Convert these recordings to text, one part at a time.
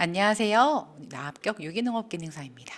안녕하세요. 나합격 유기농업 기능사입니다.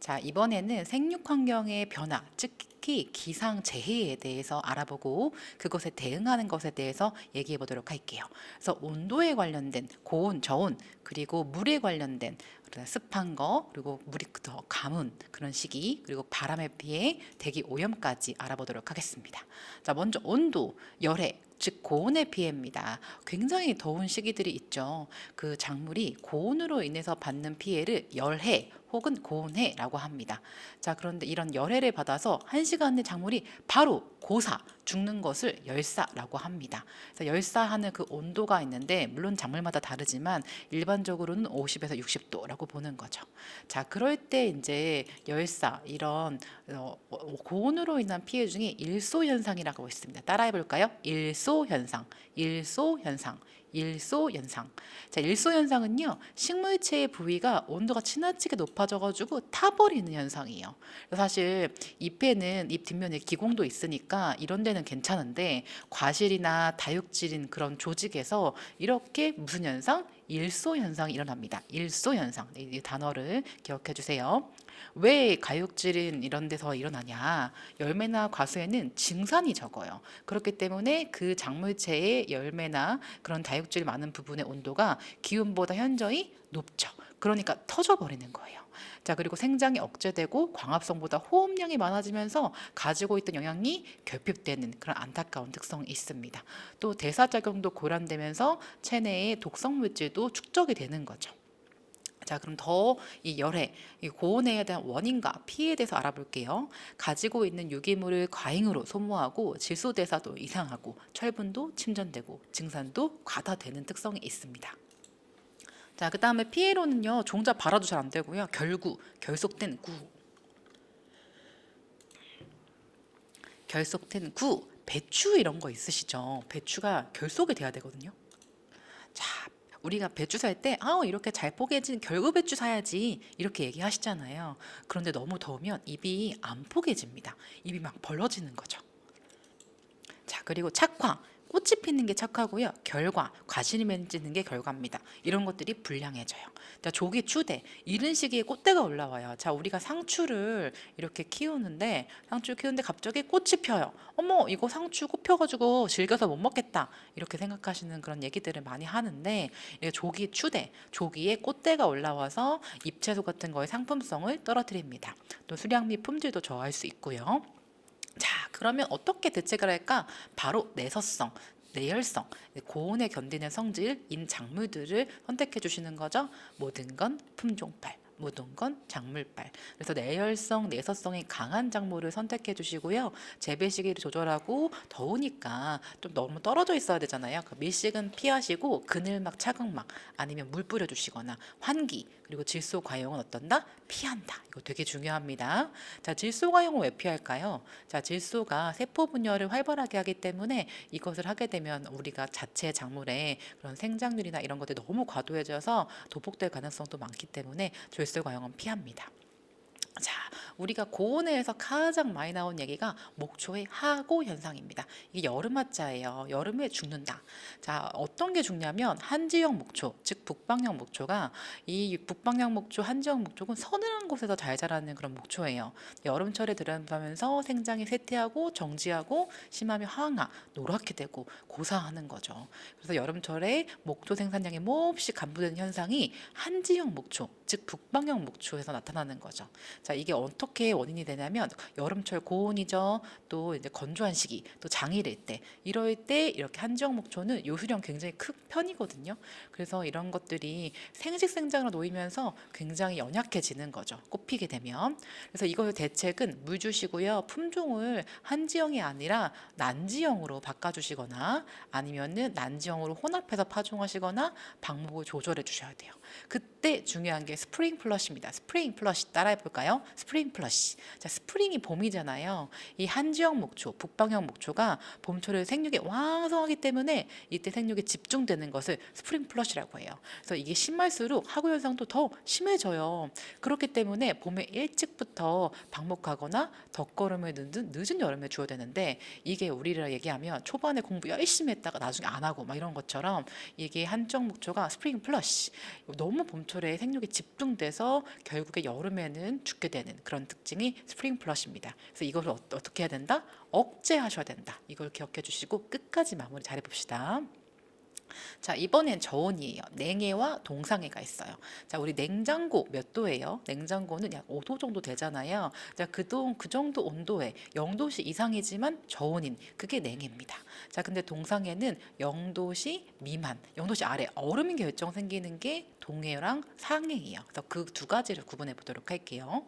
자, 이번에는 생육 환경의 변화, 특히 기상 재해에 대해서 알아보고 그것에 대응하는 것에 대해서 얘기해 보도록 할게요. 그래서 온도에 관련된 고온, 저온, 그리고 물에 관련된 습한 거, 그리고 물이 더 가문 그런 시기, 그리고 바람에 피해 대기 오염까지 알아보도록 하겠습니다. 자, 먼저 온도, 열해, 즉 고온의 피해입니다. 굉장히 더운 시기들이 있죠. 그 작물이 고온으로 인해서 받는 피해를 열해 혹은 고온해라고 합니다. 자, 그런데 이런 열해를 받아서 한 시간 내 작물이 바로 고사 죽는 것을 열사라고 합니다. 열사하는 그 온도가 있는데 물론 작물마다 다르지만 일반적으로는 50에서 60도라고 보는 거죠. 자, 그럴 때 이제 열사 이런 어, 고온으로 인한 피해 중에 일소 현상이라고 있습니다. 따라해 볼까요? 일소 현상, 일소 현상. 일소 현상. 자, 일소 현상은요, 식물체의 부위가 온도가 지나치게 높아져 가지고 타버리는 현상이에요. 사실 잎에는 잎 뒷면에 기공도 있으니까 이런 데는 괜찮은데 과실이나 다육질인 그런 조직에서 이렇게 무슨 현상? 일소 현상이 일어납니다. 일소 현상. 네, 이 단어를 기억해 주세요. 왜 가육질인 이런 데서 일어나냐? 열매나 과수에는 증산이 적어요. 그렇기 때문에 그 작물체의 열매나 그런 다육질 많은 부분의 온도가 기온보다 현저히 높죠. 그러니까 터져버리는 거예요. 자, 그리고 생장이 억제되고 광합성보다 호흡량이 많아지면서 가지고 있던 영양이 결핍되는 그런 안타까운 특성이 있습니다. 또 대사작용도 고란되면서 체내의 독성 물질도 축적이 되는 거죠. 자, 그럼 더 이 열해, 이 고온에 대한 원인과 피해에 대해서 알아볼게요. 가지고 있는 유기물을 과잉으로 소모하고 질소 대사도 이상하고 철분도 침전되고 증산도 과다되는 특성이 있습니다. 자, 그 다음에 피해로는요, 종자 발화도 잘 안 되고요, 결구, 결속된 구. 결속된 구, 배추 이런 거 있으시죠? 배추가 결속이 돼야 되거든요. 자, 우리가 배추 살 때, 아, 이렇게 잘 포개진 결구 배추 사야지. 이렇게 얘기하시잖아요. 그런데 너무 더우면 입이 안 포개집니다. 입이 막 벌어지는 거죠. 자, 그리고 착화. 꽃이 피는 게 착하고요. 결과, 과실이 맺는 게 결과입니다. 이런 것들이 불량해져요. 자, 조기 추대. 이른 시기에 꽃대가 올라와요. 자, 우리가 상추를 이렇게 키우는데 상추 키우는데 갑자기 꽃이 펴요. 어머, 이거 상추 꽃 펴가지고 질겨서 못 먹겠다. 이렇게 생각하시는 그런 얘기들을 많이 하는데 이게 조기 추대, 조기에 꽃대가 올라와서 잎채소 같은 거의 상품성을 떨어뜨립니다. 또 수량미 품질도 저할 수 있고요. 자, 그러면 어떻게 대책을 할까? 바로 내서성, 내열성, 고온에 견디는 성질인 작물들을 선택해 주시는 거죠. 모든 건 품종빨. 모든 건 작물빨. 그래서 내열성, 내서성이 강한 작물을 선택해 주시고요. 재배 시기를 조절하고 더우니까 좀 너무 떨어져 있어야 되잖아요. 그 밀식은 피하시고 그늘막, 차극막 아니면 물 뿌려 주시거나 환기 그리고 질소 과용은 어떤다? 피한다. 이거 되게 중요합니다. 자, 질소 과용은 왜 피할까요? 자, 질소가 세포 분열을 활발하게 하기 때문에 이것을 하게 되면 우리가 자체 작물의 그런 생장률이나 이런 것들이 너무 과도해져서 도폭될 가능성도 많기 때문에 질소 과용은 피합니다. 자, 우리가 고온에서 가장 많이 나온 얘기가 목초의 하고 현상입니다. 이게 여름 화자예요. 여름에 죽는다. 자, 어떤 게 죽냐면 한지형 목초, 즉 북방형 목초가 이 북방형 목초, 한지형 목초는 서늘한 곳에서 잘 자라는 그런 목초예요. 여름철에 들어가면서 생장이 쇠퇴하고 정지하고 심하면 황화, 노랗게 되고 고사하는 거죠. 그래서 여름철에 목초 생산량이 몹시 감소되는 현상이 한지형 목초, 즉 북방형 목초에서 나타나는 거죠. 자, 이게 어떻게 원인이 되냐면 여름철 고온이죠. 또 이제 건조한 시기, 또 장일일 때 이럴 때 이렇게 한지형 목초는 요수령 굉장히 큰 편이거든요. 그래서 이런 것들이 생식 생장으로 놓이면서 굉장히 연약해지는 거죠. 꽃피게 되면. 그래서 이거 대책은 물 주시고요. 품종을 한지형이 아니라 난지형으로 바꿔 주시거나 아니면은 난지형으로 혼합해서 파종하시거나 방목을 조절해 주셔야 돼요. 그때 중요한 게 스프링 플러시입니다. 스프링 플러시 따라해 볼까요? 스프링 플러시. 자, 스프링이 봄이잖아요. 이 한지역 목초, 북방형 목초가 봄철에 생육이 왕성하기 때문에 이때 생육에 집중되는 것을 스프링 플러시라고 해요. 그래서 이게 심할수록 하구 현상도 더 심해져요. 그렇기 때문에 봄에 일찍부터 방목하거나 덧걸음을 늦은, 늦은 여름에 주어야 되는데 이게 우리라 얘기하면 초반에 공부 열심히 했다가 나중에 안 하고 막 이런 것처럼 이게 한쪽 목초가 스프링 플러시 너무 봄철에 생육이 집중돼서 결국에 여름에는 죽게 되는 그런 특징이 스프링 플러시입니다. 그래서 이걸 어, 어떻게 해야 된다? 억제하셔야 된다. 이걸 기억해 주시고 끝까지 마무리 잘 해 봅시다. 자, 이번엔 저온이에요. 냉해와 동상해가 있어요. 자, 우리 냉장고 몇 도예요? 냉장고는 약 5도 정도 되잖아요. 자, 그, 동, 그 정도 온도에 0도씨 이상이지만 저온인 그게 냉해입니다. 자, 근데 동상해는 0도씨 미만, 0도씨 아래 얼음인 결정 생기는 게 동해랑 상해예요. 그래서 그 두 가지를 구분해 보도록 할게요.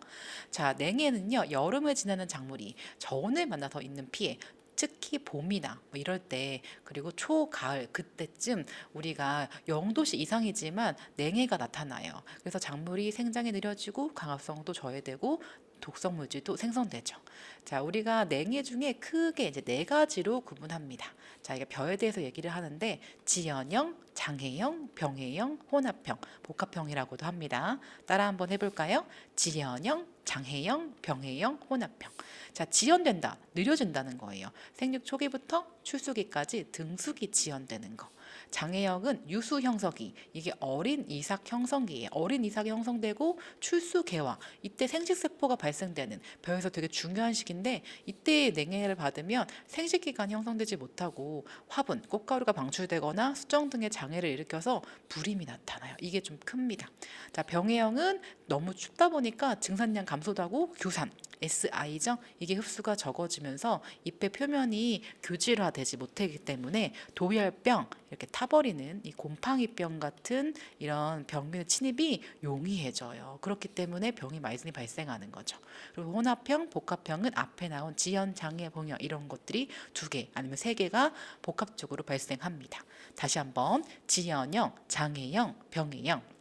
자, 냉해는요. 여름을 지나는 작물이 저온을 만나서 있는 피해 특히 봄이나 뭐 이럴 때 그리고 초가을 그때쯤 우리가 0도씨 이상이지만 냉해가 나타나요. 그래서 작물이 생장이 느려지고 강합성도 저해되고 독성 물질도 생성되죠. 자, 우리가 냉해 중에 크게 이제 네 가지로 구분합니다. 자, 이게 벼에 대해서 얘기를 하는데 지연형, 장해형, 병해형, 혼합형, 복합형이라고도 합니다. 따라 한번 해볼까요? 지연형, 장해형, 병해형, 혼합형. 자, 지연된다, 느려진다는 거예요. 생육 초기부터 출수기까지 등수기 지연되는 거. 장애역은 유수 형성기 이게 어린 이삭 형성기예요. 어린 이삭이 형성되고 출수 개화 이때 생식 세포가 발생되는 벼에서 되게 중요한 시기인데 이때 냉해를 받으면 생식기관이 형성되지 못하고 화분, 꽃가루가 방출되거나 수정 등의 장애를 일으켜서 불임이 나타나요. 이게 좀 큽니다. 자, 병해형은 너무 춥다 보니까 증산량 감소도 하고 교산 SI죠. 이게 흡수가 적어지면서 잎의 표면이 교질화되지 못하기 때문에 도열병 이렇게 타버리는 이 곰팡이병 같은 이런 병균의 침입이 용이해져요. 그렇기 때문에 병이 많이 발생하는 거죠. 그리고 혼합형, 복합형은 앞에 나온 지연, 장애, 봉역 이런 것들이 두 개 아니면 세 개가 복합적으로 발생합니다. 다시 한번 지연형, 장애형, 병해형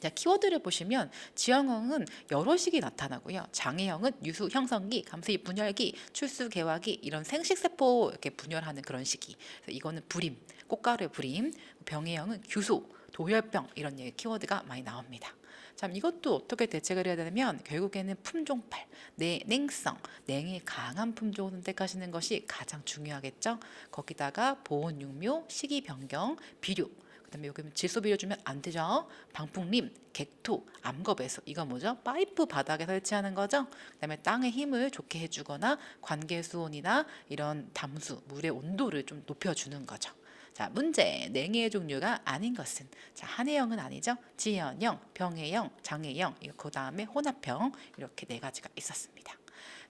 자, 키워드를 보시면 지형형은 여러 식이 나타나고요. 장애형은 유수 형성기, 감수입 분열기, 출수 개화기 이런 생식세포 이렇게 분열하는 그런 시기. 그래서 이거는 불임, 꽃가루의 불임. 병해형은 규소, 도열병 이런 얘기 키워드가 많이 나옵니다. 참 이것도 어떻게 대책을 해야 되냐면 결국에는 품종팔, 내 냉성, 냉이 강한 품종을 선택하시는 것이 가장 중요하겠죠. 거기다가 보온 육묘, 시기 변경, 비료 그다음에 여기 질소 비료 주면 안 되죠. 방풍림, 객토, 암거배수 이거 뭐죠? 파이프 바닥에 설치하는 거죠. 그다음에 땅의 힘을 좋게 해주거나 관계 수온이나 이런 담수, 물의 온도를 좀 높여주는 거죠. 자 문제 냉해의 종류가 아닌 것은 자 한해형은 아니죠. 지연형, 병해형, 장해형 그 다음에 혼합형 이렇게 네 가지가 있었습니다.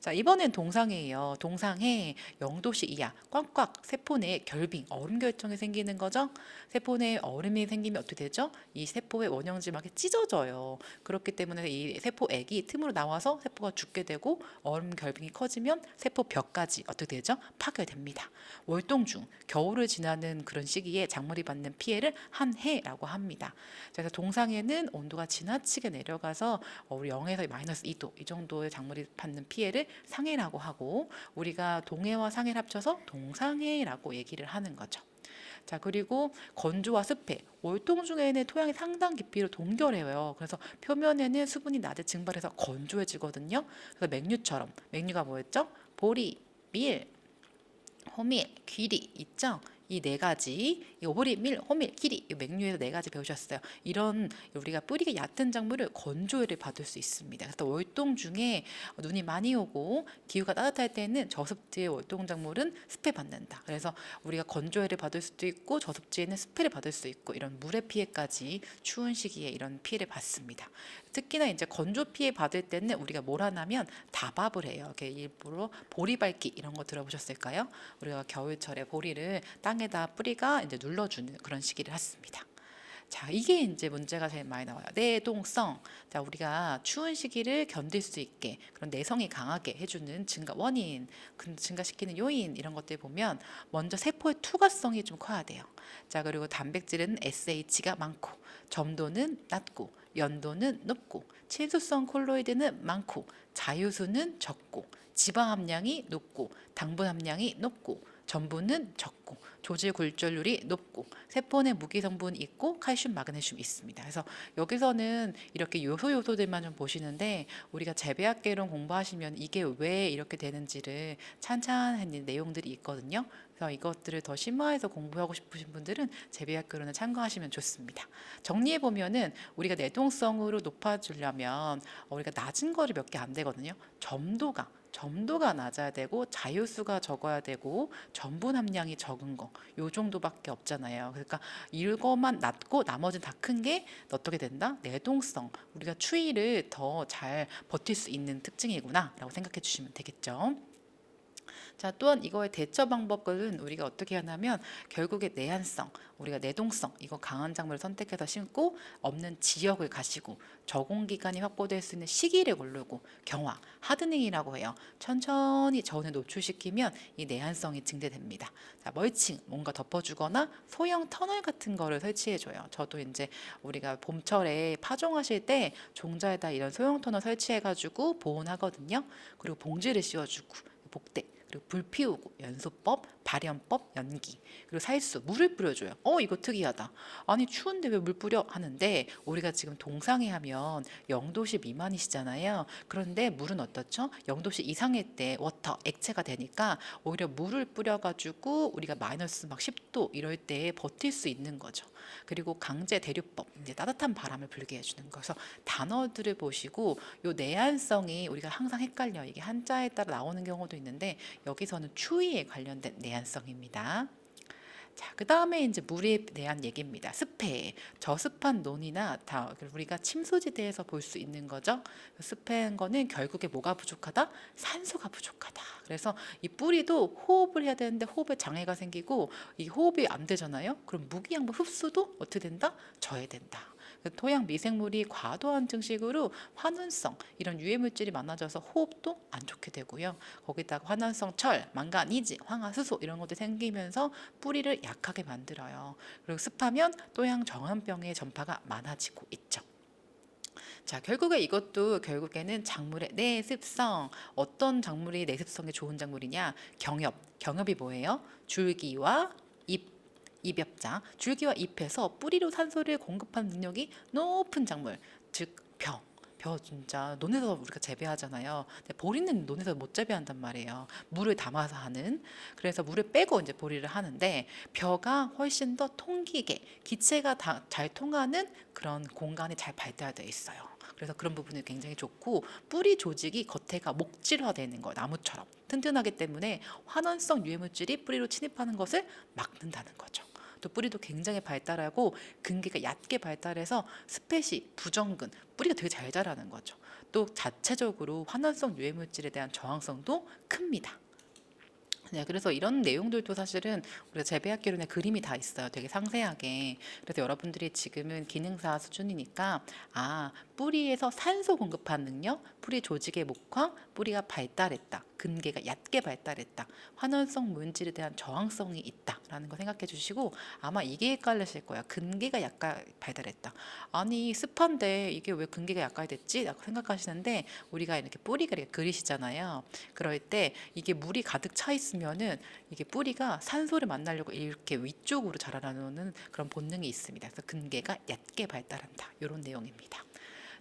자 이번엔 동상해예요. 동상해 0도씨 이하 꽉꽉 세포 내 결빙 얼음 결정이 생기는 거죠. 세포 내에 얼음이 생기면 어떻게 되죠? 이 세포의 원형지막이 찢어져요. 그렇기 때문에 이 세포액이 틈으로 나와서 세포가 죽게 되고 얼음 결빙이 커지면 세포 벽까지 어떻게 되죠? 파괴됩니다. 월동 중 겨울을 지나는 그런 시기에 작물이 받는 피해를 한 해라고 합니다. 그래서 동상해는 온도가 지나치게 내려가서 어, 우리 0에서 마이너스 2도 이 정도의 작물이 받는 피해를 상해라고 하고 우리가 동해와 상해를 합쳐서 동상해라고 얘기를 하는 거죠. 자 그리고 건조와 습해 월동 중에는 토양이 상당 깊이로 동결해요. 그래서 표면에는 수분이 낮게 증발해서 건조해지거든요. 그래서 맥류처럼 맥류가 뭐였죠? 보리, 밀, 호밀, 귀리 있죠? 이 네 가지, 이 오보리, 밀, 호밀, 키리, 이 맥류에서 네 가지 배우셨어요. 이런 우리가 뿌리가 얕은 작물을 건조해를 받을 수 있습니다. 그래서 월동 중에 눈이 많이 오고 기후가 따뜻할 때는 저습지의 월동 작물은 습해 받는다. 그래서 우리가 건조해를 받을 수도 있고 저습지에는 습해를 받을 수 있고 이런 물의 피해까지 추운 시기에 이런 피해를 받습니다. 특히나 이제 건조 피해 받을 때는 우리가 뭘 하냐면 다밥을 해요. 이렇게 일부러 보리 밟기 이런 거 들어보셨을까요? 우리가 겨울철에 보리를 땅 에다 뿌리가 이제 눌러주는 그런 시기를 했습니다. 자, 이게 이제 문제가 제일 많이 나와요. 내동성. 자, 우리가 추운 시기를 견딜 수 있게 그런 내성이 강하게 해주는 증가 원인, 그 증가시키는 요인 이런 것들 보면 먼저 세포의 투과성이 좀 커야 돼요. 자, 그리고 단백질은 SH가 많고 점도는 낮고 연도는 높고 친수성 콜로이드는 많고 자유수는 적고 지방 함량이 높고 당분 함량이 높고 전분은 적고 조질 굴절률이 높고 세포 내 무기 성분이 있고 칼슘, 마그네슘이 있습니다. 그래서 여기서는 이렇게 요소 요소들만 좀 보시는데 우리가 재배학 개론 공부하시면 이게 왜 이렇게 되는지를 찬찬한 내용들이 있거든요. 그래서 이것들을 더 심화해서 공부하고 싶으신 분들은 재배학 개론을 참고하시면 좋습니다. 정리해 보면은 우리가 내동성으로 높아지려면 우리가 낮은 거를 몇 개 안 되거든요. 점도가 점도가 낮아야 되고 자유수가 적어야 되고 전분 함량이 적은 거 요 정도밖에 없잖아요. 그러니까 이거만 낮고 나머지는 다 큰 게 어떻게 된다? 내동성 우리가 추위를 더 잘 버틸 수 있는 특징이구나라고 생각해 주시면 되겠죠. 자 또한 이거의 대처 방법은 우리가 어떻게 하냐면 결국에 내한성 우리가 내동성 이거 강한 작물을 선택해서 심고 없는 지역을 가시고 저공 기간이 확보될 수 있는 시기를 고르고 경화 하드닝이라고 해요. 천천히 저온에 노출시키면 이 내한성이 증대됩니다. 자 멀칭 뭔가 덮어주거나 소형 터널 같은 거를 설치해줘요. 저도 이제 우리가 봄철에 파종하실 때 종자에다 이런 소형 터널 설치해가지고 보온하거든요. 그리고 봉지를 씌워주고 복대 그리고 불 피우고 연소법, 발연법, 연기 그리고 살수 물을 뿌려줘요. 어 이거 특이하다. 아니 추운데 왜 물 뿌려 하는데 우리가 지금 동상에 하면 0도씨 미만이시잖아요. 그런데 물은 어떻죠? 0도씨 이상일 때 워터 액체가 되니까 오히려 물을 뿌려가지고 우리가 마이너스 막 10도 이럴 때 버틸 수 있는 거죠. 그리고 강제 대류법 이제 따뜻한 바람을 불게 해주는 거. 그래서 단어들을 보시고 요 내한성이 우리가 항상 헷갈려 이게 한자에 따라 나오는 경우도 있는데 여기서는 추위에 관련된 내한 성입니다. 자, 그 다음에 이제 물에 대한 얘기입니다. 습해. 저습한 논이나 다 우리가 침소지대에서 볼 수 있는 거죠. 습한 거는 결국에 뭐가 부족하다? 산소가 부족하다. 그래서 이 뿌리도 호흡을 해야 되는데 호흡에 장애가 생기고 이 호흡이 안 되잖아요. 그럼 무기양분 흡수도 어떻게 된다? 저해 된다. 그 토양 미생물이 과도한 증식으로 환원성 이런 유해 물질이 많아져서 호흡도 안 좋게 되고요. 거기다가 환원성 철, 망가니즈, 황화수소 이런 것도 생기면서 뿌리를 약하게 만들어요. 그리고 습하면 토양 정환병의 전파가 많아지고 있죠. 자, 결국에 이것도 결국에는 작물의 내습성. 어떤 작물이 내습성에 좋은 작물이냐? 경엽. 경엽이 뭐예요? 줄기와 잎, 잎엽자. 줄기와 잎에서 뿌리로 산소를 공급하는 능력이 높은 작물. 즉, 벼. 벼 진짜 논에서 우리가 재배하잖아요. 근데 보리는 논에서 못 재배한단 말이에요. 물을 담아서 하는. 그래서 물을 빼고 이제 보리를 하는데 벼가 훨씬 더 통기게 기체가 다 잘 통하는 그런 공간이 잘 발달되어 있어요. 그래서 그런 부분이 굉장히 좋고 뿌리 조직이 겉에가 목질화되는 거 나무처럼 튼튼하기 때문에 환원성 유해물질이 뿌리로 침입하는 것을 막는다는 거죠. 또 뿌리도 굉장히 발달하고 근기가 얕게 발달해서 스펫이 부정근 뿌리가 되게 잘 자라는 거죠. 또 자체적으로 환원성 유해물질에 대한 저항성도 큽니다. 네, 그래서 이런 내용들도 사실은 우리가 재배학개론에 그림이 다 있어요. 되게 상세하게. 그래서 여러분들이 지금은 기능사 수준이니까 아 뿌리에서 산소 공급하는 능력, 뿌리 조직의 목황, 뿌리가 발달했다. 근개가 얕게 발달했다. 환원성 물질에 대한 저항성이 있다라는 거 생각해 주시고 아마 이게 헷갈리실 거야. 근개가 약간 발달했다. 아니 습한데 이게 왜 근개가 약간 됐지? 라고 생각하시는데 우리가 이렇게 뿌리가 이렇게 그리시잖아요. 그럴 때 이게 물이 가득 차 있으면은 이게 뿌리가 산소를 만나려고 이렇게 위쪽으로 자라나는 그런 본능이 있습니다. 그래서 근개가 얕게 발달한다. 이런 내용입니다.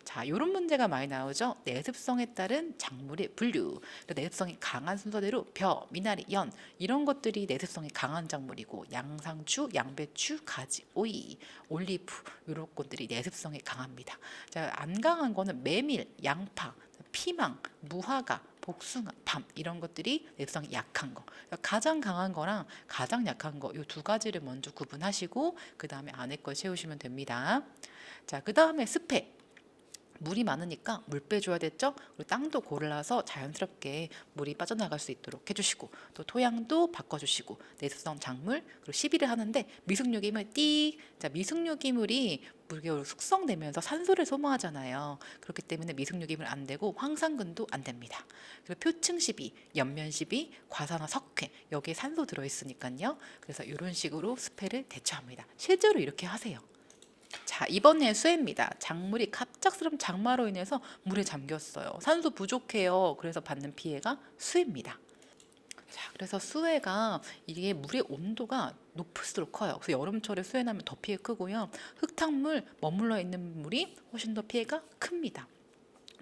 자, 이런 문제가 많이 나오죠. 내습성에 따른 작물의 분류. 내습성이 강한 순서대로 벼, 미나리, 연 이런 것들이 내습성이 강한 작물이고 양상추, 양배추, 가지, 오이, 올리브 이런 것들이 내습성이 강합니다. 자, 안 강한 거는 메밀, 양파, 피망, 무화과, 복숭아, 밤 이런 것들이 내습성이 약한 거. 그러니까 가장 강한 거랑 가장 약한 거이두 가지를 먼저 구분하시고 그 다음에 안에 걸 채우시면 됩니다. 자, 그 다음에 스펙. 물이 많으니까 물 빼줘야 됐죠? 그리고 땅도 골라서 자연스럽게 물이 빠져나갈 수 있도록 해주시고 또 토양도 바꿔주시고 내습성 작물 그리고 시비를 하는데 미숙유기물 띡! 자 미숙유기물이 물겨울 숙성되면서 산소를 소모하잖아요. 그렇기 때문에 미숙유기물 안 되고 황산근도 안 됩니다. 그리고 표층 시비, 연면 시비, 과산화 석회 여기에 산소 들어있으니까요. 그래서 이런 식으로 스페를 대처합니다. 실제로 이렇게 하세요. 자, 이번엔 수해입니다. 작물이 갑작스러운 장마로 인해서 물에 잠겼어요. 산소 부족해요. 그래서 받는 피해가 수해입니다. 자, 그래서 수해가 이게 물의 온도가 높을수록 커요. 그래서 여름철에 수해 나면 더 피해 크고요. 흙탕물 머물러 있는 물이 훨씬 더 피해가 큽니다.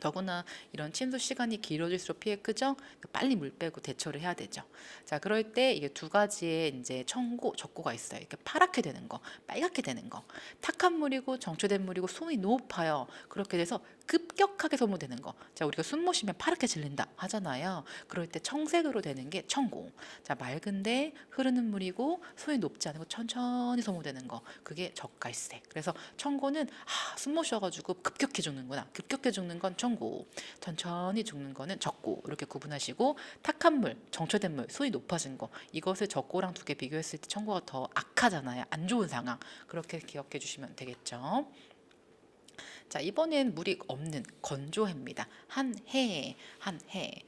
더구나 이런 침수 시간이 길어질수록 피해 크죠. 빨리 물 빼고 대처를 해야 되죠. 자, 그럴 때 이게 두 가지의 이제 청고, 적고가 있어요. 이렇게 파랗게 되는 거, 빨갛게 되는 거. 탁한 물이고 정초된 물이고 숨이 높아요. 그렇게 돼서 급격하게 소모되는 거. 자, 우리가 숨 모시면 파랗게 질린다 하잖아요. 그럴 때 청색으로 되는 게 청고. 자, 맑은데 흐르는 물이고 소이 높지 않고 천천히 소모되는 거. 그게 적갈색. 그래서 청고는 아, 숨 모셔가지고 급격히 죽는구나. 급격히 죽는 건 청고. 천천히 죽는 거는 적고. 이렇게 구분하시고 탁한 물, 정초된 물, 소이 높아진 거. 이것을 적고랑 두 개 비교했을 때 청고가 더 악하잖아요. 안 좋은 상황. 그렇게 기억해 주시면 되겠죠. 자, 이번엔 물이 없는 건조해입니다. 한 해, 한 해.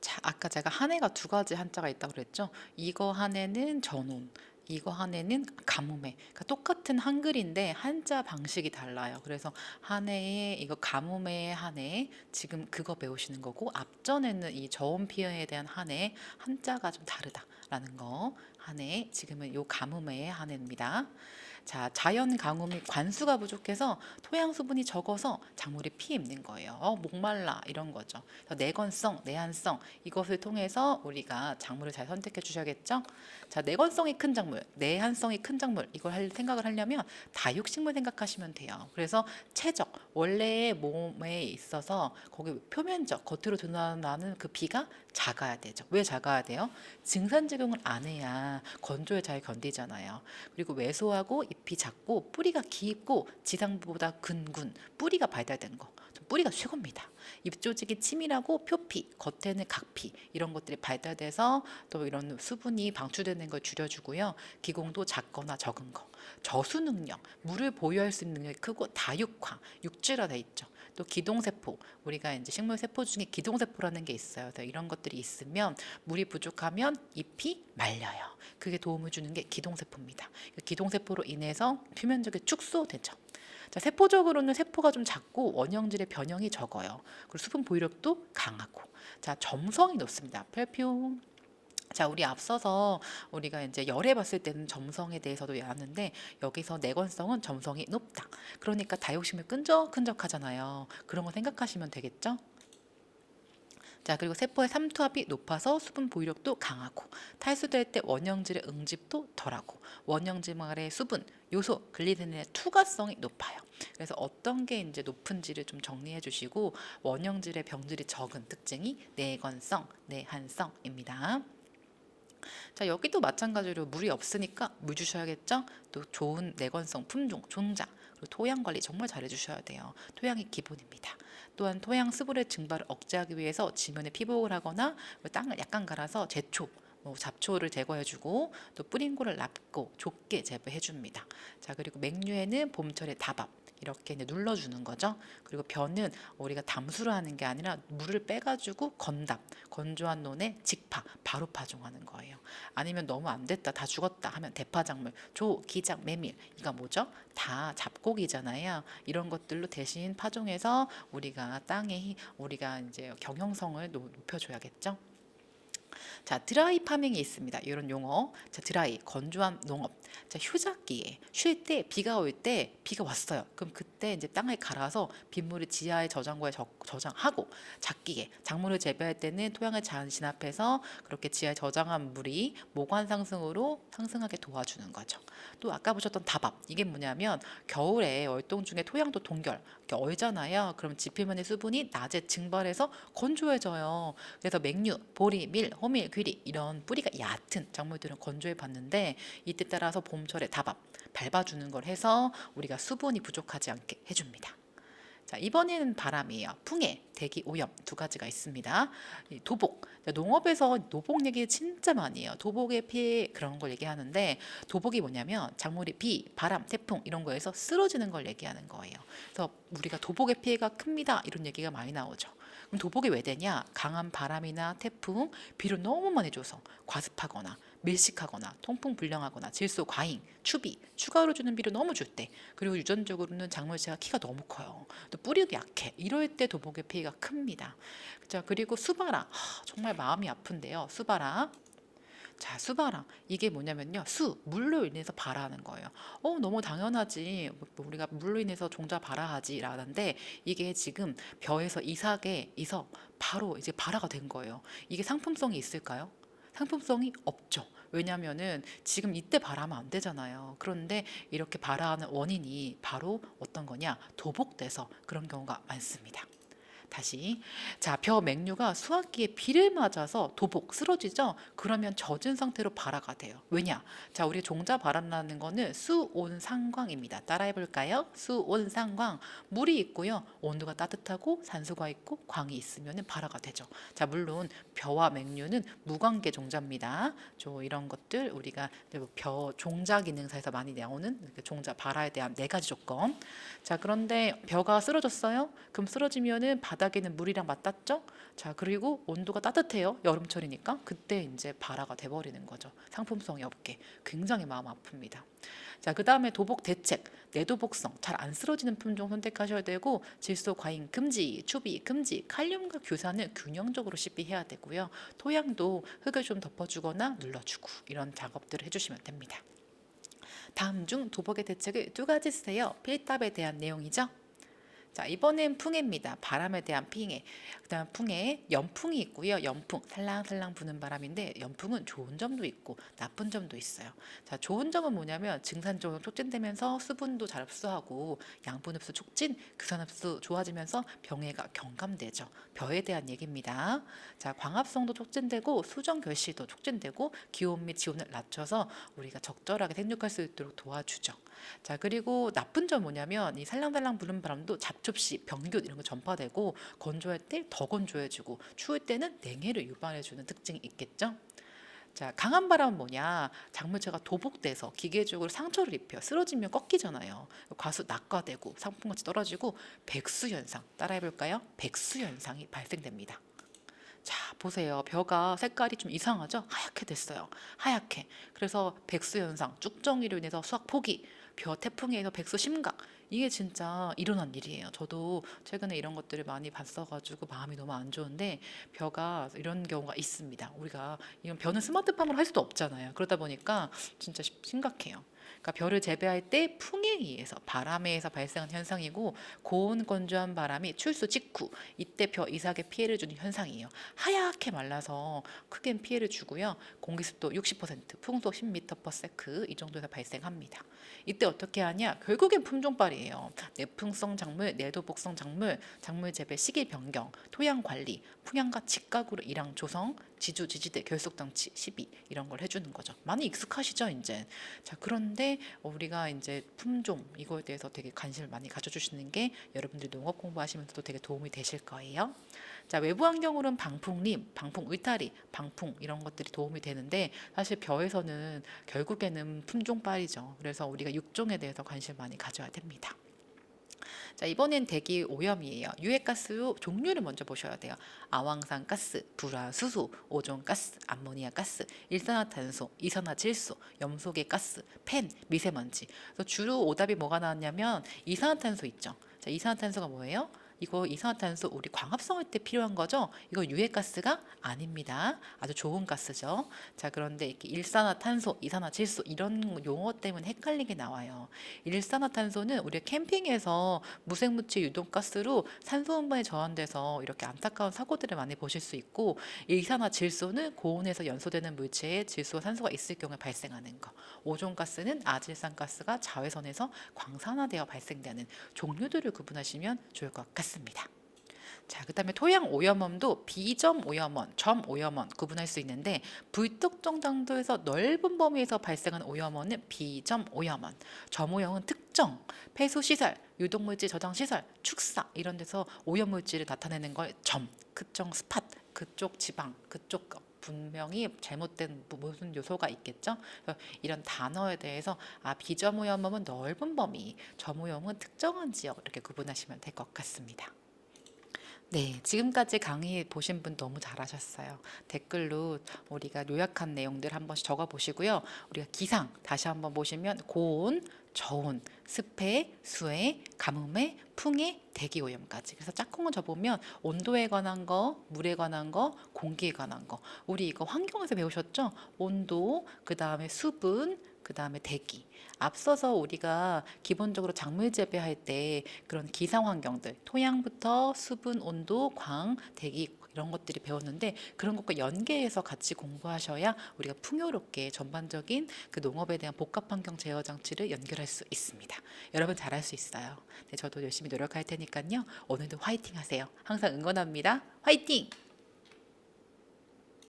자, 아까 제가 한 해가 두 가지 한자가 있다고 그랬죠. 이거 한 해는 전온, 이거 한 해는 가뭄해. 그러니까 똑같은 한글인데 한자 방식이 달라요. 그래서 한 해에 이거 가뭄의 한 해, 지금 그거 배우시는 거고 앞전에는 이 저온 피해에 대한 한 해, 한자가 좀 다르다라는 거. 한 해, 지금은 요 가뭄의 한 해입니다. 자, 자연 강우미 관수가 부족해서 토양 수분이 적어서 작물이 피해 입는 거예요. 어, 목말라 이런 거죠. 그래서 내건성, 내한성 이것을 통해서 우리가 작물을 잘 선택해 주셔야겠죠. 자, 내건성이 큰 작물, 내한성이 큰 작물 이걸 할 생각을 하려면 다육식물 생각하시면 돼요. 그래서 체적 원래의 몸에 있어서 거기 표면적 겉으로 드러나는 그 비가 작아야 되죠. 왜 작아야 돼요? 증산 적용을 안 해야 건조에 잘 견디잖아요. 그리고 왜소하고 잎이 작고 뿌리가 깊고 지상부보다 근군 뿌리가 발달된 거. 전 뿌리가 최고입니다. 잎 조직이 치밀하고 표피, 겉에는 각피 이런 것들이 발달돼서 또 이런 수분이 방출되는 걸 줄여주고요. 기공도 작거나 적은 거. 저수 능력, 물을 보유할 수 있는 능력이 크고 다육화, 육지라 돼 있죠. 또 기동세포, 우리가 이제 식물 세포 중에 기동세포라는 게 있어요. 그래서 이런 것들이 있으면 물이 부족하면 잎이 말려요. 그게 도움을 주는 게 기동세포입니다. 그 기동세포로 인해서 표면적이 축소되죠. 자, 세포적으로는 세포가 좀 작고 원형질의 변형이 적어요. 그리고 수분 보유력도 강하고. 자, 점성이 높습니다. 펠피움. 자, 우리 앞서서 우리가 이제 열해 봤을 때는 점성에 대해서도 알았는데 여기서 내건성은 점성이 높다. 그러니까 다육식물 끈적끈적하잖아요. 그런 거 생각하시면 되겠죠? 자, 그리고 세포의 삼투압이 높아서 수분 보유력도 강하고 탈수될 때 원형질의 응집도 덜하고 원형질의 수분, 요소, 글리세린의 투과성이 높아요. 그래서 어떤 게 이제 높은지를 좀 정리해 주시고 원형질의 병들이 적은 특징이 내건성, 내한성입니다. 자 여기도 마찬가지로 물이 없으니까 물 주셔야겠죠. 또 좋은 내건성 품종, 종자 그리고 토양 관리 정말 잘해 주셔야 돼요. 토양이 기본입니다. 또한 토양 수분의 증발을 억제하기 위해서 지면에 피복을 하거나 땅을 약간 갈아서 제초 뭐 잡초를 제거해주고 또 뿌린 고를 납고 좁게 재배해줍니다. 자 그리고 맹류에는 봄철에 다밥 이렇게 눌러주는 거죠. 그리고 변은 우리가 담수를 하는 게 아니라 물을 빼가지고 건답, 건조한 논에 직파, 바로 파종하는 거예요. 아니면 너무 안 됐다, 다 죽었다 하면 대파작물, 조, 기작, 메밀 이거 뭐죠? 다 잡곡이잖아요. 이런 것들로 대신 파종해서 우리가 땅에 우리가 이제 경영성을 높- 높여줘야겠죠. 자, 드라이 파밍이 있습니다. 이런 용어. 자, 드라이, 건조한 농업. 자, 휴작기에 쉴 때 비가 올 때 비가 왔어요. 그럼 그때 이제 땅을 갈아서 빗물을 지하의 저장고에 저, 저장하고 작기에 작물을 재배할 때는 토양을 잘 진압해서 그렇게 지하에 저장한 물이 모관 상승으로 상승하게 도와주는 거죠. 또 아까 보셨던 다밥 이게 뭐냐면 겨울에 월동 중에 토양도 동결 얼잖아요. 그럼 지표면의 수분이 낮에 증발해서 건조해져요. 그래서 맹류, 보리, 밀, 호밀, 귀리 이런 뿌리가 얕은 작물들은 건조해 봤는데 이때 따라서 봄철에 다밥 밟아주는 걸 해서 우리가 수분이 부족하지 않게 해줍니다. 자 이번에는 바람이에요. 풍해, 대기 오염 두 가지가 있습니다. 이 도복 자, 농업에서 도복 얘기 진짜 많이 해요. 도복의 피해 그런 걸 얘기하는데 도복이 뭐냐면 작물이 비, 바람, 태풍 이런 거에서 쓰러지는 걸 얘기하는 거예요. 그래서 우리가 도복의 피해가 큽니다. 이런 얘기가 많이 나오죠. 그럼 도복이 왜 되냐? 강한 바람이나 태풍, 비를 너무 많이 줘서 과습하거나 밀식하거나 통풍 불량하거나 질소 과잉, 추비, 추가로 주는 비료 너무 줄 때, 그리고 유전적으로는 작물체가 키가 너무 커요. 또 뿌리도 약해. 이럴 때 도복의 피해가 큽니다. 자, 그리고 수바라. 하, 정말 마음이 아픈데요. 수바라. 자, 수바라. 이게 뭐냐면요. 수, 물로 인해서 발화하는 거예요. 어, 너무 당연하지. 뭐 우리가 물로 인해서 종자 발화하지. 라는데 이게 지금 벼에서 이삭에 이서 바로 이제 발화가 된 거예요. 이게 상품성이 있을까요? 상품성이 없죠. 왜냐면은 지금 이때 발하면 안 되잖아요. 그런데 이렇게 발하는 원인이 바로 어떤 거냐? 도복돼서 그런 경우가 많습니다. 다시 자, 벼 맹류가 수확기에 비를 맞아서 도복 쓰러지죠. 그러면 젖은 상태로 발화가 돼요. 왜냐? 자, 우리 종자 발화라는 거는 수온상광입니다. 따라해 볼까요? 수온상광. 물이 있고요. 온도가 따뜻하고 산소가 있고 광이 있으면 발화가 되죠. 자, 물론 벼와 맹류는 무관계 종자입니다. 저 이런 것들 우리가 벼 종자 기능사에서 많이 나오는 그 종자 발화에 대한 네 가지 조건. 자, 그런데 벼가 쓰러졌어요. 그럼 쓰러지면은 바 닥에는 물이랑 맞닿죠? 자, 그리고 온도가 따뜻해요. 여름철이니까. 그때 이제 발화가 돼 버리는 거죠. 상품성이 없게. 굉장히 마음 아픕니다. 자, 그 다음에 도복 대책. 내도복성 잘 안 쓰러지는 품종 선택하셔야 되고 질소 과잉 금지, 추비 금지, 칼륨과 규산은 균형적으로 시비해야 되고요. 토양도 흙을 좀 덮어주거나 눌러주고 이런 작업들을 해주시면 됩니다. 다음 중 도복의 대책을 두 가지 쓰세요. 필답에 대한 내용이죠. 자, 이번엔 풍해입니다. 바람에 대한 피해. 그다음 풍해, 연풍이 있고요. 연풍, 살랑살랑 부는 바람인데 연풍은 좋은 점도 있고 나쁜 점도 있어요. 자, 좋은 점은 뭐냐면 증산적으로 촉진되면서 수분도 잘 흡수하고 양분 흡수 촉진, 규산 흡수 좋아지면서 병해가 경감되죠. 벼에 대한 얘기입니다. 자, 광합성도 촉진되고 수정 결실도 촉진되고 기온 및 지온을 낮춰서 우리가 적절하게 생육할 수 있도록 도와주죠. 자, 그리고 나쁜 점 뭐냐면 이 살랑살랑 부는 바람도 잡 초시, 병균 이런 거 전파되고 건조할 때 더 건조해지고 추울 때는 냉해를 유발해주는 특징이 있겠죠. 자, 강한 바람은 뭐냐? 작물체가 도복돼서 기계적으로 상처를 입혀요. 쓰러지면 꺾이잖아요. 과수 낙과되고 상품가치 떨어지고 백수 현상 따라해 볼까요? 백수 현상이 발생됩니다. 자, 보세요. 벼가 색깔이 좀 이상하죠? 하얗게 됐어요. 하얗게. 그래서 백수 현상, 쭉정이로 인해서 수확 포기, 벼 태풍에 의해서 백수 심각. 이게 진짜 일어난 일이에요. 저도 최근에 이런 것들을 많이 봤어가지고 마음이 너무 안 좋은데 벼가 이런 경우가 있습니다. 우리가 이건 벼는 스마트팜으로 할 수도 없잖아요. 그러다 보니까 진짜 심- 심각해요. 그러니까 벼를 재배할 때 풍에 의해서 바람에 의해서 발생한 현상이고 고온 건조한 바람이 출수 직후 이때 벼 이삭에 피해를 주는 현상이에요. 하얗게 말라서 크게 피해를 주고요. 공기습도 60%, 풍속 10m/s 이 정도에서 발생합니다. 이때 어떻게 하냐? 결국엔 품종빨이에요. 내풍성 작물, 내도복성 작물, 작물 재배 시기 변경, 토양 관리, 풍향과 직각으로 일항 조성, 지주 지지대 결속 장치 시비 이런 걸 해주는 거죠. 많이 익숙하시죠, 이제. 자 그런데 우리가 이제 품종 이거에 대해서 되게 관심을 많이 가져주시는 게 여러분들이 농업 공부하시면서도 되게 도움이 되실 거예요. 자 외부 환경으로는 방풍림, 방풍 울타리, 방풍 이런 것들이 도움이 되는데 사실 벼에서는 결국에는 품종 빨이죠. 그래서 우리가 육종에 대해서 관심을 많이 가져야 됩니다. 자 이번엔 대기 오염이에요. 유해가스 종류를 먼저 보셔야 돼요. 아황산 가스, 불화 수소, 오존 가스, 암모니아 가스, 일산화탄소, 이산화질소, 염소계 가스, 펜, 미세먼지. 그래서 주로 오답이 뭐가 나왔냐면 이산화탄소 있죠. 자 이산화탄소가 뭐예요? 이거 이산화탄소 우리 광합성 할 때 필요한 거죠? 이거 유해가스가 아닙니다. 아주 좋은 가스죠. 자 그런데 이렇게 일산화탄소, 이산화질소 이런 용어 때문에 헷갈리게 나와요. 일산화탄소는 우리가 캠핑에서 무색무취 유독가스로 산소 운반이 저하돼서 이렇게 안타까운 사고들을 많이 보실 수 있고 이산화질소는 고온에서 연소되는 물체에 질소와 산소가 있을 경우에 발생하는 거. 오존가스는 아질산가스가 자외선에서 광산화되어 발생되는 종류들을 구분하시면 좋을 것 같습니다. 자, 그 다음에 토양 오염원도 비점 오염원, 점 오염원 구분할 수 있는데 불특정 정도에서 넓은 범위에서 발생한 오염원은 비점 오염원, 점 오염은 특정 폐수 시설, 유독물질 저장 시설, 축사 이런 데서 오염 물질을 나타내는 걸 점, 특정 스팟, 그쪽 지방, 그쪽 분명히 잘못된 무- 무슨 요소가 있겠죠. 이런 단어에 대해서 아 비점 오염은 넓은 범위, 점 오염은 특정한 지역 이렇게 구분하시면 될 것 같습니다. 네, 지금까지 강의 보신 분 너무 잘하셨어요. 댓글로 우리가 요약한 내용들 한 번씩 적어 보시고요. 우리가 기상 다시 한번 보시면 고온, 저온, 습해, 수해, 가뭄에, 풍해, 대기 오염까지. 그래서 짝꿍을 접으면 온도에 관한 거, 물에 관한 거, 공기에 관한 거. 우리 이거 환경에서 배우셨죠? 온도, 그 다음에 수분, 그 다음에 대기. 앞서서 우리가 기본적으로 작물 재배할 때 그런 기상 환경들, 토양부터 수분, 온도, 광, 대기 이런 것들이 배웠는데 그런 것과 연계해서 같이 공부하셔야 우리가 풍요롭게 전반적인 그 농업에 대한 복합 환경 제어 장치를 연결할 수 있습니다. 여러분 잘할 수 있어요. 네, 저도 열심히 노력할 테니까요. 오늘도 화이팅 하세요. 항상 응원합니다. 화이팅!